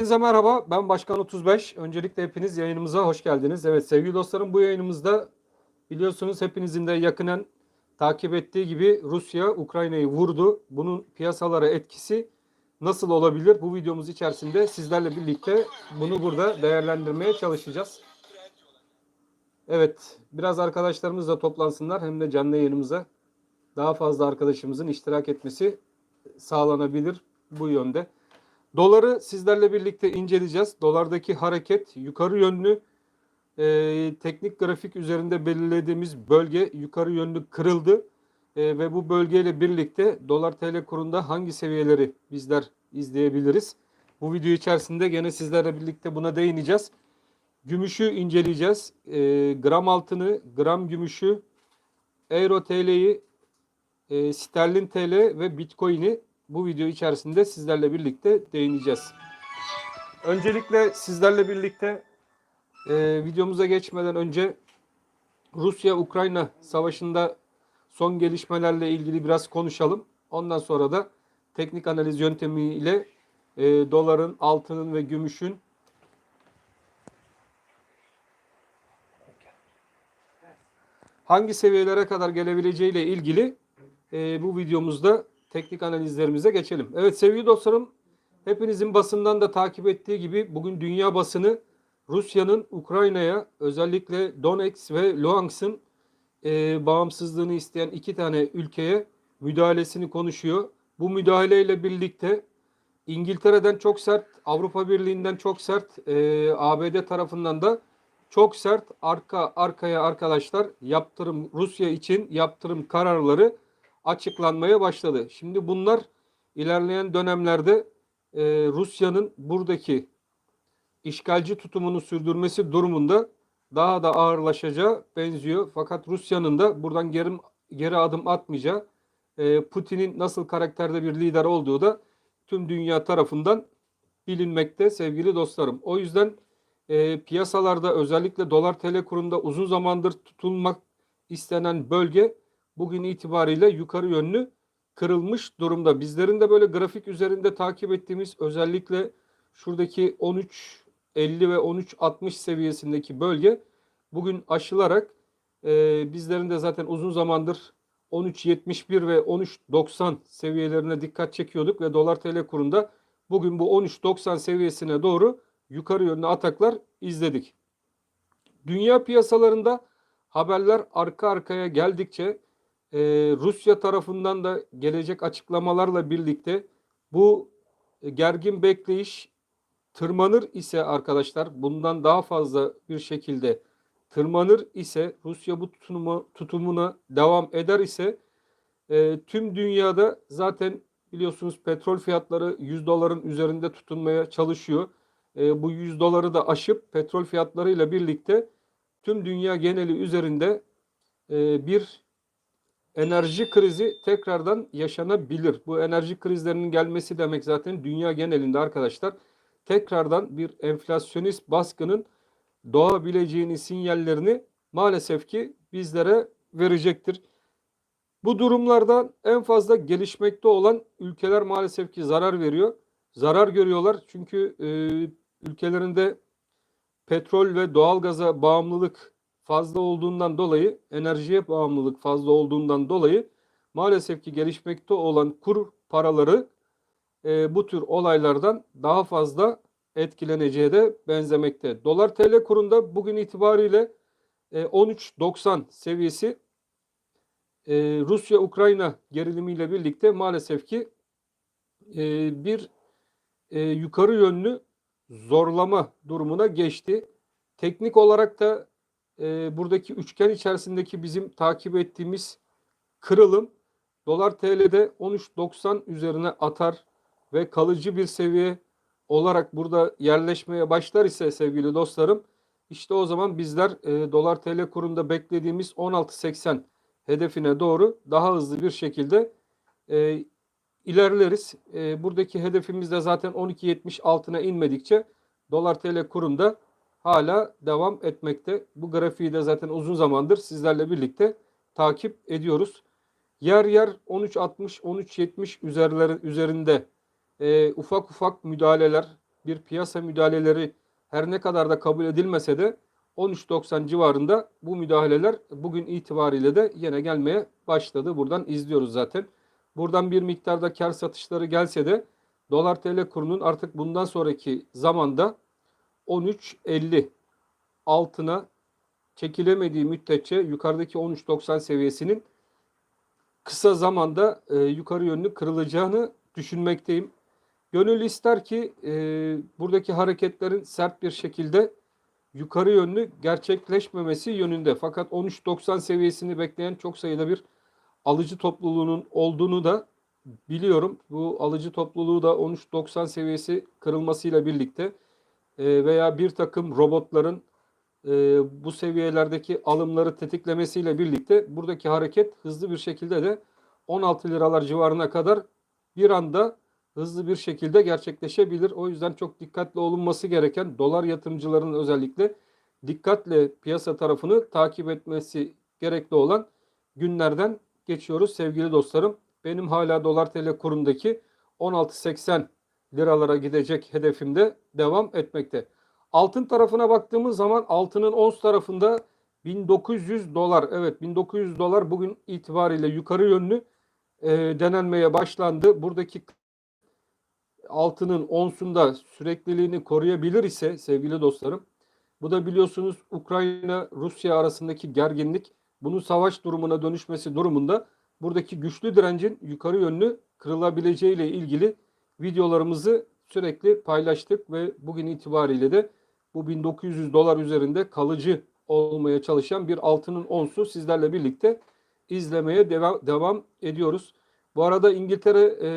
Hepinize merhaba. Ben Başkan 35. Öncelikle hepiniz yayınımıza hoş geldiniz. Evet sevgili dostlarım bu yayınımızda biliyorsunuz hepinizin de yakinen takip ettiği gibi Rusya Ukrayna'yı vurdu. Bunun piyasalara etkisi nasıl olabilir? Bu videomuz içerisinde sizlerle birlikte bunu burada değerlendirmeye çalışacağız. Evet biraz arkadaşlarımız da toplansınlar hem de canlı yayınımıza daha fazla arkadaşımızın iştirak etmesi sağlanabilir bu yönde. Doları sizlerle birlikte inceleyeceğiz. Dolardaki hareket yukarı yönlü e, teknik grafik üzerinde belirlediğimiz bölge yukarı yönlü kırıldı. E, ve bu bölgeyle birlikte dolar TL kurunda hangi seviyeleri bizler izleyebiliriz? Bu video içerisinde gene sizlerle birlikte buna değineceğiz. Gümüşü inceleyeceğiz. E, gram altını, gram gümüşü, euro TL'yi, e, sterlin TL ve bitcoin'i bu video içerisinde sizlerle birlikte değineceğiz. Öncelikle sizlerle birlikte e, videomuza geçmeden önce Rusya-Ukrayna savaşında son gelişmelerle ilgili biraz konuşalım. Ondan sonra da teknik analiz yöntemiyle e, doların, altının ve gümüşün hangi seviyelere kadar gelebileceğiyle ilgili e, bu videomuzda teknik analizlerimize geçelim. Evet sevgili dostlarım hepinizin basından da takip ettiği gibi bugün dünya basını Rusya'nın Ukrayna'ya özellikle Donetsk ve Luhansk'ın e, bağımsızlığını isteyen iki tane ülkeye müdahalesini konuşuyor. Bu müdahaleyle birlikte İngiltere'den çok sert, Avrupa Birliği'nden çok sert, e, ABD tarafından da çok sert arka arkaya arkadaşlar yaptırım Rusya için yaptırım kararları açıklanmaya başladı. Şimdi bunlar ilerleyen dönemlerde e, Rusya'nın buradaki işgalci tutumunu sürdürmesi durumunda daha da ağırlaşacağı benziyor. Fakat Rusya'nın da buradan geri, geri adım atmayacağı, e, Putin'in nasıl karakterde bir lider olduğu da tüm dünya tarafından bilinmekte sevgili dostlarım. O yüzden e, piyasalarda özellikle dolar tl kurunda uzun zamandır tutulmak istenen bölge bugün itibariyle yukarı yönlü kırılmış durumda. Bizlerin de böyle grafik üzerinde takip ettiğimiz özellikle şuradaki 13.50 ve 13.60 seviyesindeki bölge bugün aşılarak e, bizlerin de zaten uzun zamandır 13.71 ve 13.90 seviyelerine dikkat çekiyorduk ve dolar tl kurunda bugün bu 13.90 seviyesine doğru yukarı yönlü ataklar izledik. Dünya piyasalarında haberler arka arkaya geldikçe e, Rusya tarafından da gelecek açıklamalarla birlikte bu gergin bekleyiş tırmanır ise arkadaşlar bundan daha fazla bir şekilde tırmanır ise Rusya bu tutumu, tutumuna devam eder ise e, tüm dünyada zaten biliyorsunuz petrol fiyatları 100 doların üzerinde tutunmaya çalışıyor. E, bu 100 doları da aşıp petrol fiyatlarıyla birlikte tüm dünya geneli üzerinde e, bir enerji krizi tekrardan yaşanabilir. Bu enerji krizlerinin gelmesi demek zaten dünya genelinde arkadaşlar tekrardan bir enflasyonist baskının doğabileceğini sinyallerini maalesef ki bizlere verecektir. Bu durumlardan en fazla gelişmekte olan ülkeler maalesef ki zarar veriyor. Zarar görüyorlar çünkü e, ülkelerinde petrol ve doğalgaza bağımlılık fazla olduğundan dolayı, enerjiye bağımlılık fazla olduğundan dolayı maalesef ki gelişmekte olan kur paraları e, bu tür olaylardan daha fazla etkileneceğe de benzemekte. Dolar TL kurunda bugün itibariyle e, 13.90 seviyesi e, Rusya-Ukrayna gerilimiyle birlikte maalesef ki e, bir e, yukarı yönlü zorlama durumuna geçti. Teknik olarak da e, buradaki üçgen içerisindeki bizim takip ettiğimiz kırılım dolar TL'de 13.90 üzerine atar ve kalıcı bir seviye olarak burada yerleşmeye başlar ise sevgili dostlarım işte o zaman bizler e, dolar TL kurunda beklediğimiz 16.80 hedefine doğru daha hızlı bir şekilde e, ilerleriz. E, buradaki hedefimiz de zaten 12.70 altına inmedikçe dolar TL kurunda hala devam etmekte. Bu grafiği de zaten uzun zamandır sizlerle birlikte takip ediyoruz. Yer yer 13.60 13.70 üzerleri üzerinde e, ufak ufak müdahaleler bir piyasa müdahaleleri her ne kadar da kabul edilmese de 13.90 civarında bu müdahaleler bugün itibariyle de yine gelmeye başladı. Buradan izliyoruz zaten. Buradan bir miktarda kar satışları gelse de dolar TL kurunun artık bundan sonraki zamanda 13.50 altına çekilemediği müddetçe yukarıdaki 13.90 seviyesinin kısa zamanda e, yukarı yönlü kırılacağını düşünmekteyim. Gönül ister ki e, buradaki hareketlerin sert bir şekilde yukarı yönlü gerçekleşmemesi yönünde. Fakat 13.90 seviyesini bekleyen çok sayıda bir alıcı topluluğunun olduğunu da biliyorum. Bu alıcı topluluğu da 13.90 seviyesi kırılmasıyla birlikte e, veya bir takım robotların e, bu seviyelerdeki alımları tetiklemesiyle birlikte buradaki hareket hızlı bir şekilde de 16 liralar civarına kadar bir anda hızlı bir şekilde gerçekleşebilir. O yüzden çok dikkatli olunması gereken dolar yatırımcılarının özellikle dikkatle piyasa tarafını takip etmesi gerekli olan günlerden geçiyoruz sevgili dostlarım. Benim hala dolar TL kurundaki 16.80 liralara gidecek hedefimde devam etmekte. Altın tarafına baktığımız zaman altının ons tarafında 1900 dolar evet 1900 dolar bugün itibariyle yukarı yönlü e, denenmeye başlandı. Buradaki altının onsunda sürekliliğini koruyabilir ise sevgili dostlarım bu da biliyorsunuz Ukrayna Rusya arasındaki gerginlik bunun savaş durumuna dönüşmesi durumunda buradaki güçlü direncin yukarı yönlü kırılabileceği ile ilgili videolarımızı sürekli paylaştık ve bugün itibariyle de bu 1900 dolar üzerinde kalıcı olmaya çalışan bir altının onsu sizlerle birlikte izlemeye devam, devam ediyoruz. Bu arada İngiltere e,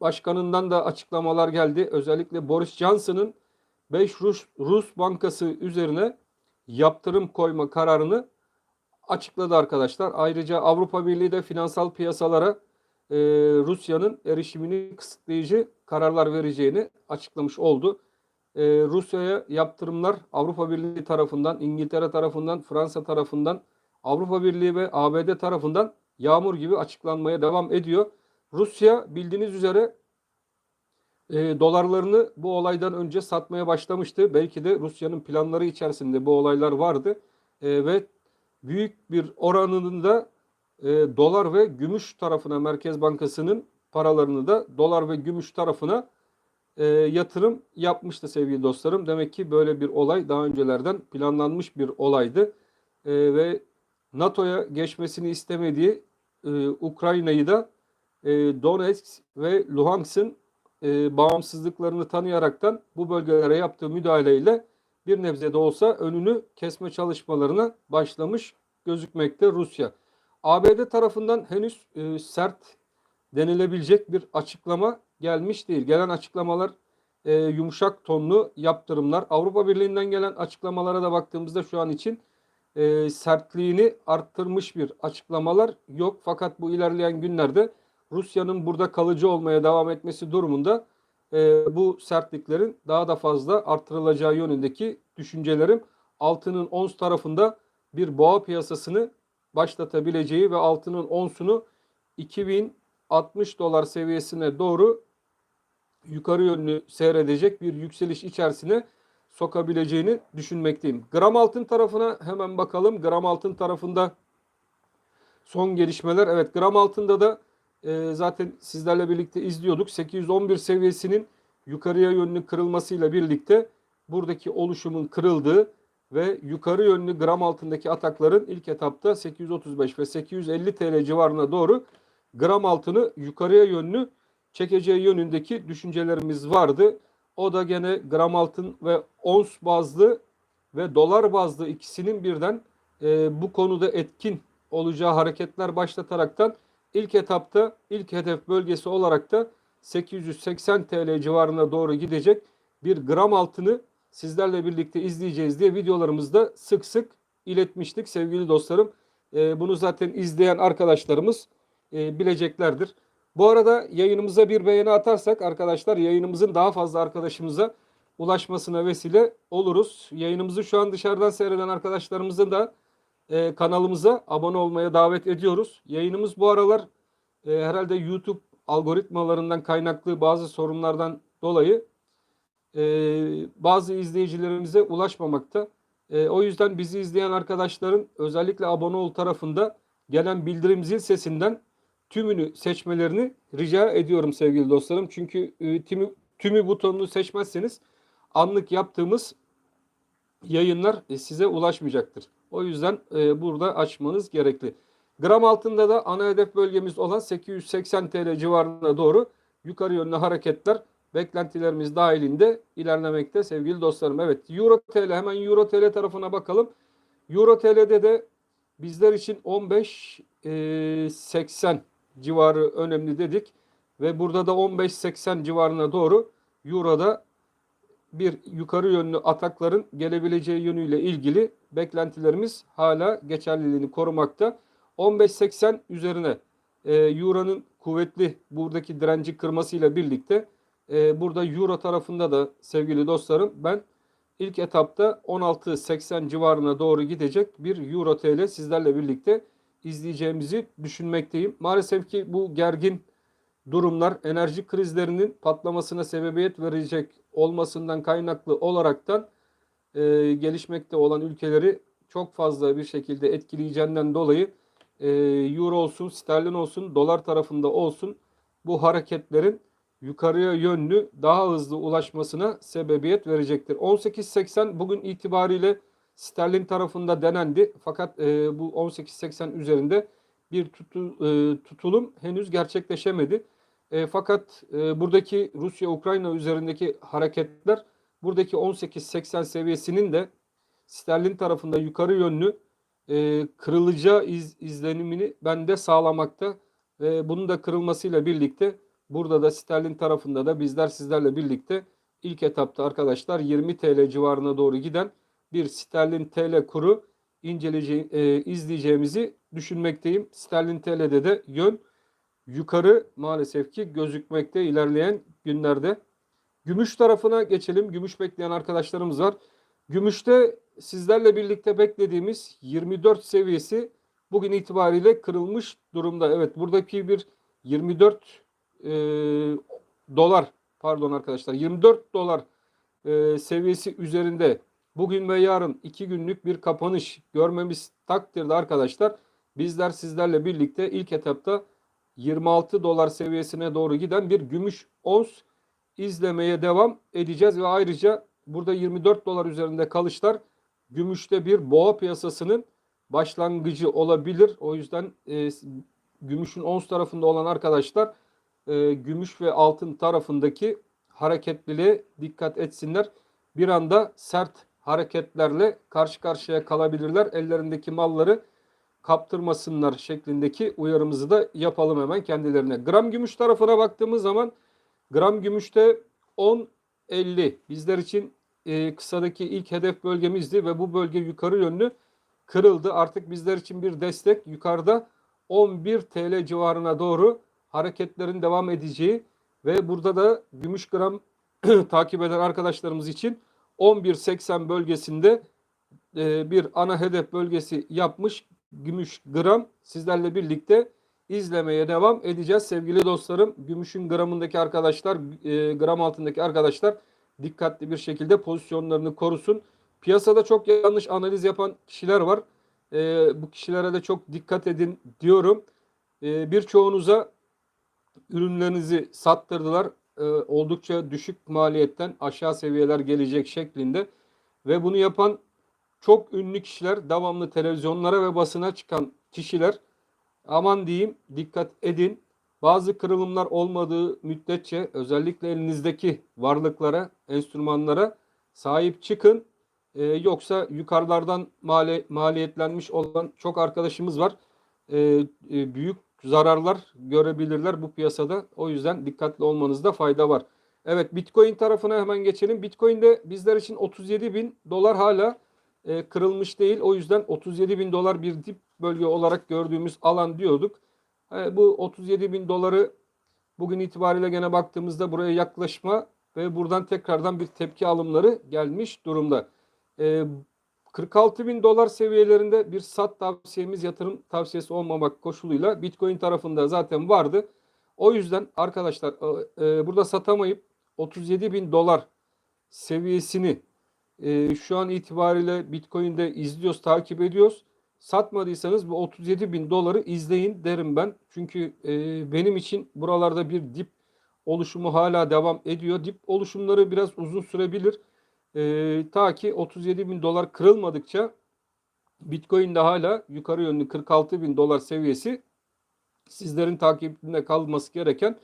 Başkanı'ndan da açıklamalar geldi. Özellikle Boris Johnson'ın 5 Rus, Rus bankası üzerine yaptırım koyma kararını açıkladı arkadaşlar. Ayrıca Avrupa Birliği de finansal piyasalara e, Rusya'nın erişimini kısıtlayıcı kararlar vereceğini açıklamış oldu. E, Rusya'ya yaptırımlar Avrupa Birliği tarafından, İngiltere tarafından, Fransa tarafından, Avrupa Birliği ve ABD tarafından yağmur gibi açıklanmaya devam ediyor. Rusya bildiğiniz üzere e, dolarlarını bu olaydan önce satmaya başlamıştı. Belki de Rusya'nın planları içerisinde bu olaylar vardı e, ve büyük bir oranının da e, dolar ve gümüş tarafına Merkez Bankası'nın paralarını da dolar ve gümüş tarafına e, yatırım yapmıştı sevgili dostlarım. Demek ki böyle bir olay daha öncelerden planlanmış bir olaydı e, ve NATO'ya geçmesini istemediği e, Ukrayna'yı da e, Donetsk ve Luhansk'ın e, bağımsızlıklarını tanıyaraktan bu bölgelere yaptığı müdahaleyle bir nebze de olsa önünü kesme çalışmalarına başlamış gözükmekte Rusya. ABD tarafından henüz e, sert denilebilecek bir açıklama gelmiş değil. Gelen açıklamalar e, yumuşak tonlu yaptırımlar. Avrupa Birliği'nden gelen açıklamalara da baktığımızda şu an için e, sertliğini arttırmış bir açıklamalar yok. Fakat bu ilerleyen günlerde Rusya'nın burada kalıcı olmaya devam etmesi durumunda e, bu sertliklerin daha da fazla artırılacağı yönündeki düşüncelerim altının ons tarafında bir boğa piyasasını başlatabileceği ve altının onsunu 2060 dolar seviyesine doğru yukarı yönlü seyredecek bir yükseliş içerisine sokabileceğini düşünmekteyim. Gram altın tarafına hemen bakalım. Gram altın tarafında son gelişmeler. Evet gram altında da e, zaten sizlerle birlikte izliyorduk. 811 seviyesinin yukarıya yönlü kırılmasıyla birlikte buradaki oluşumun kırıldığı ve yukarı yönlü gram altındaki atakların ilk etapta 835 ve 850 TL civarına doğru gram altını yukarıya yönlü çekeceği yönündeki düşüncelerimiz vardı. O da gene gram altın ve ons bazlı ve dolar bazlı ikisinin birden e, bu konuda etkin olacağı hareketler başlataraktan ilk etapta ilk hedef bölgesi olarak da 880 TL civarına doğru gidecek bir gram altını sizlerle birlikte izleyeceğiz diye videolarımızda sık sık iletmiştik sevgili dostlarım. E, bunu zaten izleyen arkadaşlarımız e, bileceklerdir. Bu arada yayınımıza bir beğeni atarsak arkadaşlar yayınımızın daha fazla arkadaşımıza ulaşmasına vesile oluruz. Yayınımızı şu an dışarıdan seyreden arkadaşlarımızın da e, kanalımıza abone olmaya davet ediyoruz. Yayınımız bu aralar e, herhalde YouTube algoritmalarından kaynaklı bazı sorunlardan dolayı e, bazı izleyicilerimize ulaşmamakta. E, o yüzden bizi izleyen arkadaşların özellikle abone ol tarafında gelen bildirim zil sesinden tümünü seçmelerini rica ediyorum sevgili dostlarım. Çünkü e, tümü, tümü butonunu seçmezseniz anlık yaptığımız yayınlar e, size ulaşmayacaktır. O yüzden e, burada açmanız gerekli. Gram altında da ana hedef bölgemiz olan 880 TL civarına doğru yukarı yönlü hareketler beklentilerimiz dahilinde ilerlemekte sevgili dostlarım. Evet Euro TL hemen Euro TL tarafına bakalım. Euro TL'de de bizler için 15 e, 80 civarı önemli dedik ve burada da 15.80 civarına doğru Euro'da bir yukarı yönlü atakların gelebileceği yönüyle ilgili beklentilerimiz hala geçerliliğini korumakta. 15.80 üzerine e, Euro'nun kuvvetli buradaki direnci kırmasıyla birlikte e, burada Euro tarafında da sevgili dostlarım ben ilk etapta 16.80 civarına doğru gidecek bir Euro TL sizlerle birlikte izleyeceğimizi düşünmekteyim. Maalesef ki bu gergin durumlar enerji krizlerinin patlamasına sebebiyet verecek olmasından kaynaklı olaraktan e, gelişmekte olan ülkeleri çok fazla bir şekilde etkileyeceğinden dolayı e, euro olsun, sterlin olsun, dolar tarafında olsun bu hareketlerin yukarıya yönlü daha hızlı ulaşmasına sebebiyet verecektir. 18.80 bugün itibariyle sterlin tarafında denendi fakat e, bu 18.80 üzerinde bir tutu, e, tutulum henüz gerçekleşemedi. E, fakat e, buradaki Rusya-Ukrayna üzerindeki hareketler buradaki 18.80 seviyesinin de sterlin tarafında yukarı yönlü e, kırılacağı iz, izlenimini bende sağlamakta. Ve bunun da kırılmasıyla birlikte burada da sterlin tarafında da bizler sizlerle birlikte ilk etapta arkadaşlar 20 TL civarına doğru giden bir sterlin TL kuru inceleyeceğim, e, izleyeceğimizi düşünmekteyim. Sterlin TL'de de yön yukarı maalesef ki gözükmekte ilerleyen günlerde. Gümüş tarafına geçelim. Gümüş bekleyen arkadaşlarımız var. Gümüşte sizlerle birlikte beklediğimiz 24 seviyesi bugün itibariyle kırılmış durumda. Evet buradaki bir 24 e, dolar pardon arkadaşlar 24 dolar e, seviyesi üzerinde bugün ve yarın iki günlük bir kapanış görmemiz takdirde arkadaşlar bizler sizlerle birlikte ilk etapta 26 dolar seviyesine doğru giden bir gümüş ons izlemeye devam edeceğiz ve ayrıca burada 24 dolar üzerinde kalışlar gümüşte bir boğa piyasasının başlangıcı olabilir. O yüzden e, gümüşün ons tarafında olan arkadaşlar e, gümüş ve altın tarafındaki hareketliliğe dikkat etsinler. Bir anda sert hareketlerle karşı karşıya kalabilirler. Ellerindeki malları kaptırmasınlar şeklindeki uyarımızı da yapalım hemen kendilerine. Gram gümüş tarafına baktığımız zaman gram gümüşte 10.50 bizler için e, kısadaki ilk hedef bölgemizdi ve bu bölge yukarı yönlü kırıldı. Artık bizler için bir destek yukarıda 11 TL civarına doğru hareketlerin devam edeceği ve burada da gümüş gram takip eden arkadaşlarımız için 11.80 bölgesinde e, bir ana hedef bölgesi yapmış gümüş gram sizlerle birlikte izlemeye devam edeceğiz sevgili dostlarım. Gümüşün gramındaki arkadaşlar, e, gram altındaki arkadaşlar dikkatli bir şekilde pozisyonlarını korusun. Piyasada çok yanlış analiz yapan kişiler var. E, bu kişilere de çok dikkat edin diyorum. E, birçoğunuza ürünlerinizi sattırdılar. E, oldukça düşük maliyetten aşağı seviyeler gelecek şeklinde ve bunu yapan çok ünlü kişiler, devamlı televizyonlara ve basına çıkan kişiler aman diyeyim dikkat edin. Bazı kırılımlar olmadığı müddetçe özellikle elinizdeki varlıklara, enstrümanlara sahip çıkın. Ee, yoksa yukarılardan mali, maliyetlenmiş olan çok arkadaşımız var. Ee, e, büyük zararlar görebilirler bu piyasada. O yüzden dikkatli olmanızda fayda var. Evet Bitcoin tarafına hemen geçelim. Bitcoin'de bizler için 37 bin dolar hala e, kırılmış değil. O yüzden 37 bin dolar bir dip bölge olarak gördüğümüz alan diyorduk. E, bu 37 bin doları bugün itibariyle gene baktığımızda buraya yaklaşma ve buradan tekrardan bir tepki alımları gelmiş durumda. E, 46 bin dolar seviyelerinde bir sat tavsiyemiz yatırım tavsiyesi olmamak koşuluyla Bitcoin tarafında zaten vardı. O yüzden arkadaşlar e, e burada satamayıp 37 bin dolar seviyesini e, şu an itibariyle Bitcoin'de izliyoruz, takip ediyoruz. Satmadıysanız bu 37 bin doları izleyin derim ben. Çünkü e, benim için buralarda bir dip oluşumu hala devam ediyor. Dip oluşumları biraz uzun sürebilir. E, ta ki 37 bin dolar kırılmadıkça Bitcoin'de hala yukarı yönlü 46 bin dolar seviyesi sizlerin takibinde kalması gereken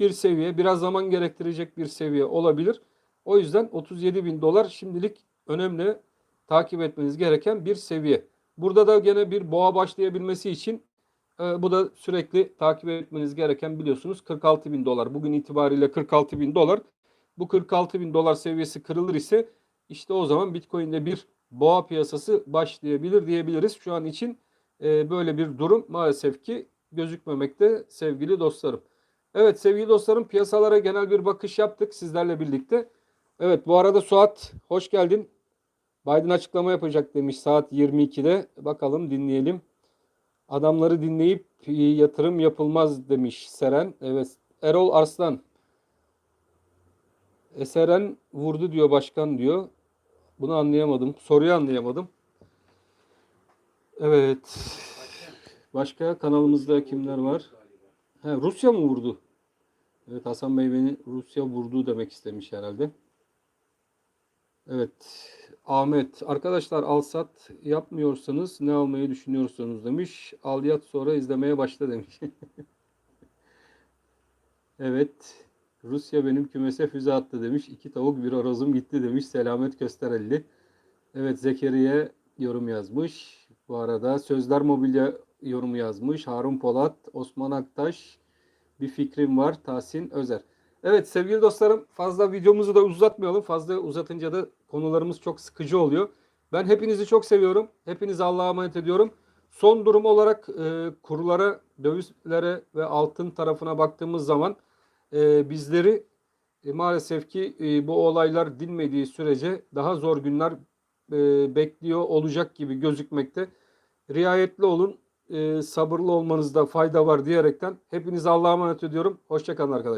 bir seviye. Biraz zaman gerektirecek bir seviye olabilir. O yüzden 37 bin dolar şimdilik önemli takip etmeniz gereken bir seviye. Burada da gene bir boğa başlayabilmesi için e, bu da sürekli takip etmeniz gereken biliyorsunuz 46 bin dolar. Bugün itibariyle 46 bin dolar. Bu 46 bin dolar seviyesi kırılır ise işte o zaman Bitcoin'de bir boğa piyasası başlayabilir diyebiliriz. Şu an için e, böyle bir durum maalesef ki gözükmemekte sevgili dostlarım. Evet sevgili dostlarım piyasalara genel bir bakış yaptık sizlerle birlikte. Evet bu arada Suat hoş geldin. Biden açıklama yapacak demiş saat 22'de. Bakalım dinleyelim. Adamları dinleyip e, yatırım yapılmaz demiş Seren. Evet Erol Arslan. Eseren vurdu diyor başkan diyor. Bunu anlayamadım. Soruyu anlayamadım. Evet. Başka kanalımızda kimler var? He, Rusya mı vurdu? Evet Hasan Bey beni Rusya vurdu demek istemiş herhalde. Evet. Ahmet. Arkadaşlar alsat yapmıyorsanız ne almayı düşünüyorsunuz demiş. Al yat sonra izlemeye başla demiş. evet. Rusya benim kümese füze attı demiş. İki tavuk bir horozum gitti demiş. Selamet Kösterelli. Evet Zekeriye yorum yazmış. Bu arada Sözler Mobilya yorumu yazmış. Harun Polat, Osman Aktaş. Bir fikrim var. Tahsin Özer. Evet sevgili dostlarım fazla videomuzu da uzatmayalım. Fazla uzatınca da konularımız çok sıkıcı oluyor. Ben hepinizi çok seviyorum. Hepinizi Allah'a emanet ediyorum. Son durum olarak e, kurlara, dövizlere ve altın tarafına baktığımız zaman e, bizleri e, maalesef ki e, bu olaylar dinmediği sürece daha zor günler e, bekliyor olacak gibi gözükmekte. Riayetli olun, e, sabırlı olmanızda fayda var diyerekten hepinizi Allah'a emanet ediyorum. Hoşçakalın arkadaşlar.